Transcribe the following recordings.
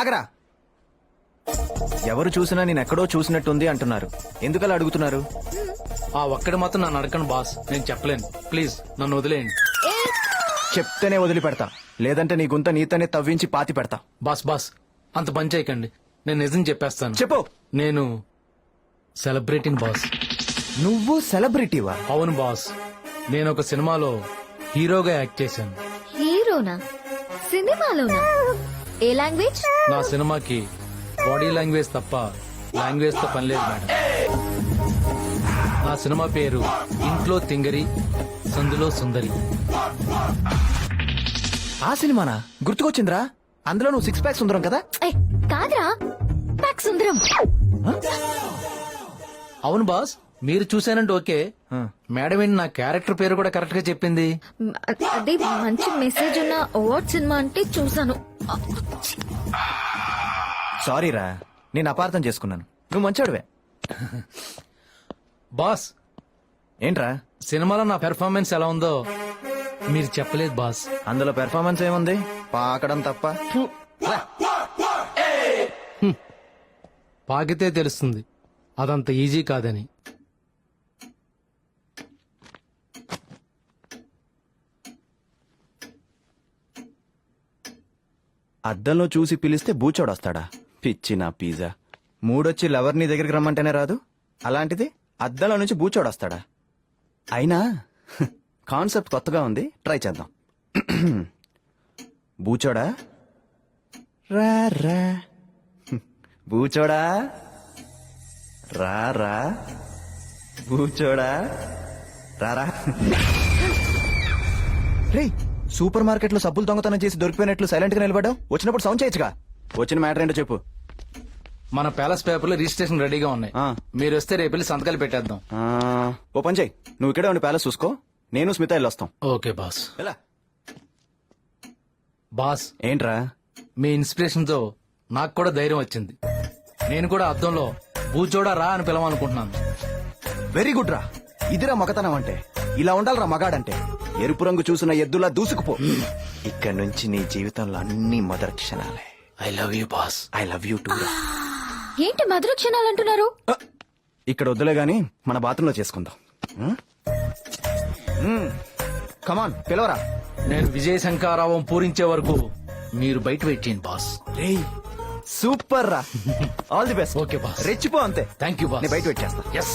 ఆగరా. ఎవరు చూసినా నేను ఎక్కడో చూసినట్టుంది అంటున్నారు. ఎందుకలా అడుగుతున్నారు? ఆ ఒక్కడి మాత్రం నన్ను అడగను బాస్. నేను చెప్పలేను. ప్లీజ్ నన్ను వదిలేయండి. చెప్తేనే వదిలిపెడతా. లేదంటే నీ గుంత నీతోనే తవ్వించి పాతి పెడతా. బాస్ బాస్ అంత పని చేయకండి. నేను నిజం చెప్పేస్తాను. చెప్పు. నేను సెలబ్రేటింగ్ బాస్. నువ్వు సెలబ్రిటీవా? అవును బాస్. నేను ఒక సినిమాలో హీరోగా యాక్ట్ చేశాను. హీరోనా? సినిమాలోనా? ఏ లాంగ్వేజ్? నా సినిమాకి బాడీ లాంగ్వేజ్ తప్ప లాంగ్వేజ్తో పని లేదు మేడం. నా సినిమా పేరు ఇంట్లో తింగరి సందులో సుందరి. ఆ సినిమానా? గుర్తుకొచ్చిందిరా? అందులో నువ్వు సిక్స్ ప్యాక్స్ ఉందరం కదా? ఏ కాదురా. పాక్ సుందరం. అవును బాస్ మీరు చూశానంటే ఓకే. మేడం ఏంటి నా క్యారెక్టర్ పేరు కూడా కరెక్ట్గా చెప్పింది? మ్, అదే మంచి మెసేజ్ ఉన్న అవార్డ్ సినిమా అంటే చూసాను సారీ రా నేను అపార్థం చేసుకున్నాను. నువ్వు మంచోడివే. బాస్. ఏంట్రా? సినిమాలో నా పెర్ఫార్మెన్స్ ఎలా ఉందో మీరు చెప్పలేదు బాస్. అందులో పెర్ఫార్మెన్స్ ఏముంది? పాకడం తప్ప. పాకితే తెలుస్తుంది. అదంత ఈజీ కాదని. అద్దంలో చూసి పిలిస్తే బూచోడొస్తాడా? పిచ్చి నా పిజ్జా. మూడొచ్చి లవర్ నీ దగ్గరికి రమ్మంటేనే రాదు? అలాంటిది అద్దంలో నుంచి బూచోడొస్తాడా? అయినా కాన్సెప్ట్ కొత్తగా ఉంది ట్రై చేద్దాం. బూచోడా? రా రా. బూచోడా? రా రా. బూచోడా? రారా రే. సూపర్ మార్కెట్లో సబ్బులు దొంగతనం చేసి దొరికిపోయినట్లు సైలెంట్గా నిలబడ్డావు? వచ్చినప్పుడు సౌండ్ చేయొచ్చుగా? వచ్చిన మ్యాటర్ ఏంటో చెప్పు. మన ప్యాలెస్ పేపర్లో రిజిస్ట్రేషన్ రెడీగా ఉన్నాయి. ఆ. మీరు వస్తే రేపు వెళ్ళి సంతకాలు పెట్టేద్దాం. ఆ, ఓ పని చేయి. నువ్వు ఇక్కడే ఉండి ప్యాలెస్ చూసుకో. నేను స్మిత వెళ్ళి వస్తాం. Okay boss. ఎలా? బాస్. ఏంట్రా? మీ ఇన్స్పిరేషన్తో నాకు కూడా ధైర్యం వచ్చింది. నేను కూడా అద్దంలో బూచోడా రా అని పిలవనుకుంటున్నాను వెరీ గుడ్ రా. ఇదిరా మగతనం అంటే. ఇలా ఉండాలిరా మగాడంటే. ఎరుపు రంగు చూసిన ఎద్దులా దూసుకుపో. ఇక్కడ నుంచి నీ జీవితంలో అన్ని మొదటి క్షణాలే. I love you boss. I love you too ఏంటి మధుర క్షణాలు అంటున్నారు? ఇక్కడ వద్దులే గాని మన బాత్రూంలో చేసుకుందాం. కమాన్ పిలవరా. నేను విజయ శంకారావం పూరించే వరకు మీరు బయట వెయిట్ చేయండి బాస్. రేయ్ సూపర్ రా. All the best Okay, boss. రెచ్చిపో అంతే. Thank you boss. నేను బయట వెయిట్ చేస్తా ఎస్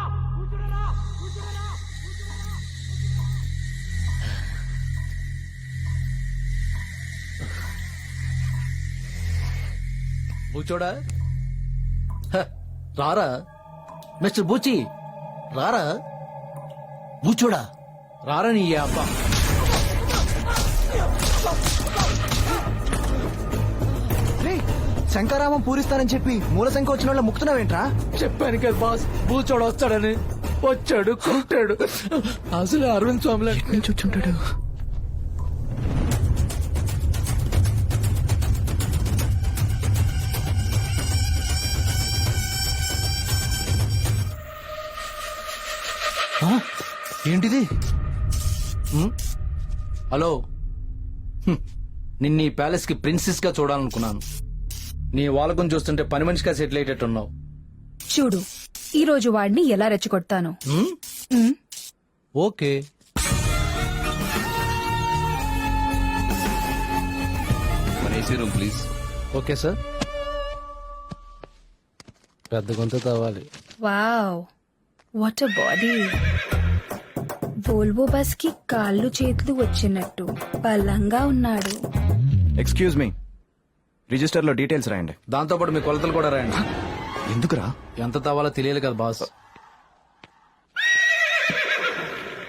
బూచోడా హ, రారా? మిస్టర్ బూచి రారా? బూచోడా? రారా నీ అబ్బా. శంకరామం పూరిస్తానని చెప్పి మూల సంఖ్య వచ్చిన వాళ్ళ ముక్తున్నావేంట్రా చెప్పాను కదా బాస్ బూచోడు వస్తాడని. వచ్చాడు కొట్టాడు. అసలు అరవింద్ స్వామిలో. చూచుంటాడు ఏంటిది? హలో. నిన్న ఈ ప్యాలెస్కి ప్రిన్సెస్గా చూడాలనుకున్నాను. నీ వాళ్ళకం చూస్తుంటే పని మనిషిగా సెటిల్ అయ్యేటట్టున్నావు. చూడు ఈ రోజు వాడిని ఎలా రెచ్చగొడతాను? Okay. Room please. Okay sir. పెద్ద గొంతు తవ్వాలి వావ్. వాట్ బాడీ వోల్వో బస్కి కాళ్ళు చేతులు వచ్చినట్టు. బలంగా ఉన్నాడు. ఎక్స్క్యూజ్ మీ రిజిస్టర్లో డీటెయిల్స్ రాయండి. దాంతో పాటు మీ కొలతలు కూడా రాయండి. ఎందుకురా? ఎంత తవ్వాలో తెలియాలి కదా బాస్.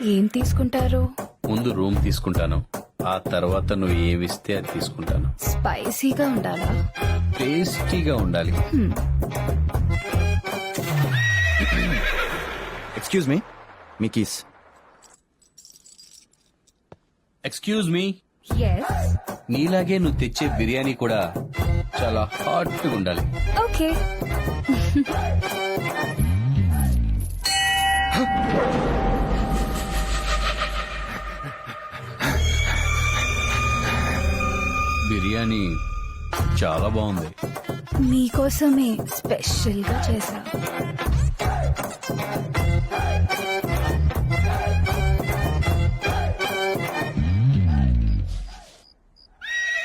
ఏం తీసుకుంటారు? ముందు రూమ్ తీసుకుంటాను. ఆ తర్వాత నువ్వు ఏమిస్తే అది తీసుకుంటాను. స్పైసీగా ఉండాలా? టేస్టీగా ఉండాలి. ఎక్స్క్యూజ్ మీ మీ కీస్ ఎక్స్క్యూజ్ మీ ఎస్ నీలాగే నువ్వు తెచ్చే బిర్యానీ కూడా చాలా హాట్గా ఉండాలి. ఓకే బిర్యానీ చాలా బాగుంది. మీకోసమే స్పెషల్గా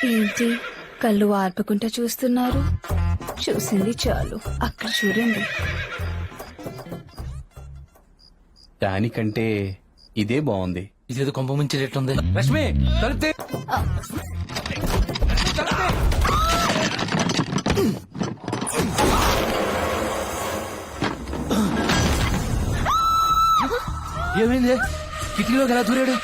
ఏంటి? కళ్ళు ఆర్పుకుంటా చూస్తున్నారు. చూసింది చాలు. అక్కడ చూడండి. దానికంటే ఇదే బాగుంది. ఇదేదో కొంప ముంచేటట్టుంది రష్మి కలిపితే ఏమైంది? కిటికీలోకి ఎలా దూరాడు?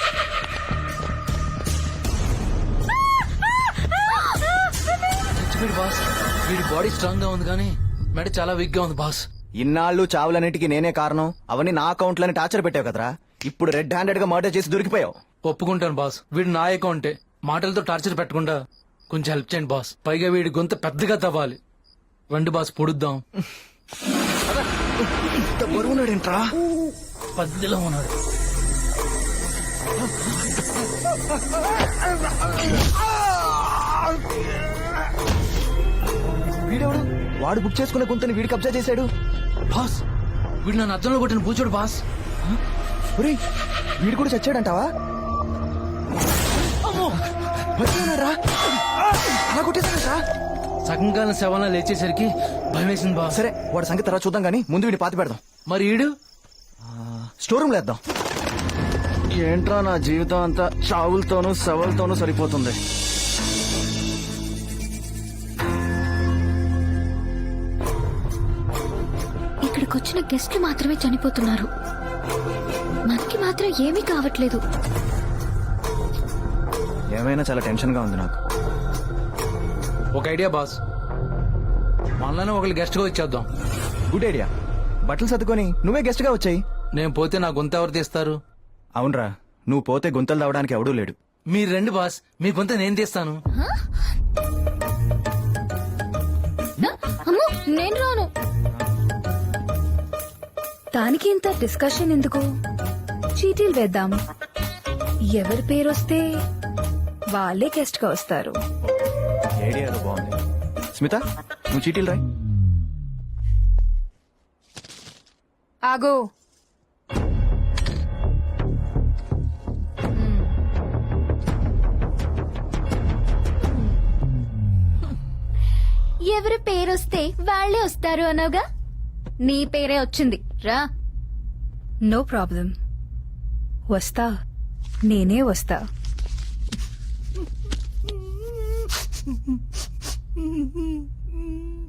చచ్చిపోయాడు బాస్ వీడి బాడీ స్ట్రాంగ్గా ఉంది కానీ మెడ చాలా వీక్గా ఉంది బాస్. ఇన్నాళ్ళు చావులన్నిటికీ నేనే కారణం. అవన్నీ నా అకౌంట్లని టార్చర్ పెట్టావు కదరా. ఇప్పుడు రెడ్ హ్యాండెడ్గా మర్డర్ చేసి దొరికిపోయావు. ఒప్పుకుంటాను బాస్. వీడు నా అకౌంటే మాటలతో టార్చర్ పెట్టకుండా కొంచెం హెల్ప్ చేయండి బాస్. పైగా వీడి గొంత పెద్దగా తవ్వాలి. రండి బాస్ పొడుద్దాం. బరువున్నాడేంట్రా? పద్దెలో ఉన్నాడు. వీడెవడు? వాడు బుక్ చేసుకున్న గుంతని వీడు కబ్జా చేశాడు. బాస్ వీడు నన్ను అద్దంలో కొట్టిన పూచోడు బాస్. ఒరేయ్ వీడు కూడా చచ్చాడంటావా? బతికున్నాడ్రా. అలా కొట్టేశాడరా సగం కాలం శవంలా లేచేసరికి భయం వేసింది బాస్. సరే వాడి సంగతి తర్వాత చూద్దాం కానీ ముందు వీడిని పాతి పెడదాం. మరి ఈడు? స్టోర్ రూమ్ లేద్దాం ఏంట్రా నా జీవితం అంతా చావులతోనూ సవలతోనూ సరిపోతుంది. ఇక్కడికి వచ్చిన గెస్ట్లు మాత్రమే చనిపోతున్నారు. మనకి మాత్రం ఏమీ కావట్లేదు. ఏమైనా చాలా టెన్షన్గా ఉంది నాకు. ఒక ఐడియా బాస్. మనలోనే ఒకళ్ళు గెస్ట్గా వచ్చేద్దాం. Good idea. బట్టలు సర్దుకొని నువ్వే గెస్ట్గా వచ్చాయి. నేను పోతే నా గొంత ఎవరు తీస్తారు? అవునరా నువ్వు పోతే గుంతలు తవ్వడానికి ఎవడూ లేడు. మీరు రండి బాస్. మీ గొంత నేను తీస్తాను. అమ్మో నేను రాను దానికి ఇంత డిస్కషన్ ఎందుకు? చీటీలు వేద్దాం. ఎవరి పేరు వస్తే వాళ్ళే గెస్ట్గా వస్తారు. బాగుంది. స్మిత నువ్వు చీటీలు రాయి. ఆగో. ఎవరి పేరొస్తే వాళ్ళే వస్తారు అనవుగా నీ పేరే వచ్చింది. రా. నో ప్రాబ్లం వస్తా. నేనే వస్తా.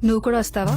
నువ్వు కూడా వస్తావా?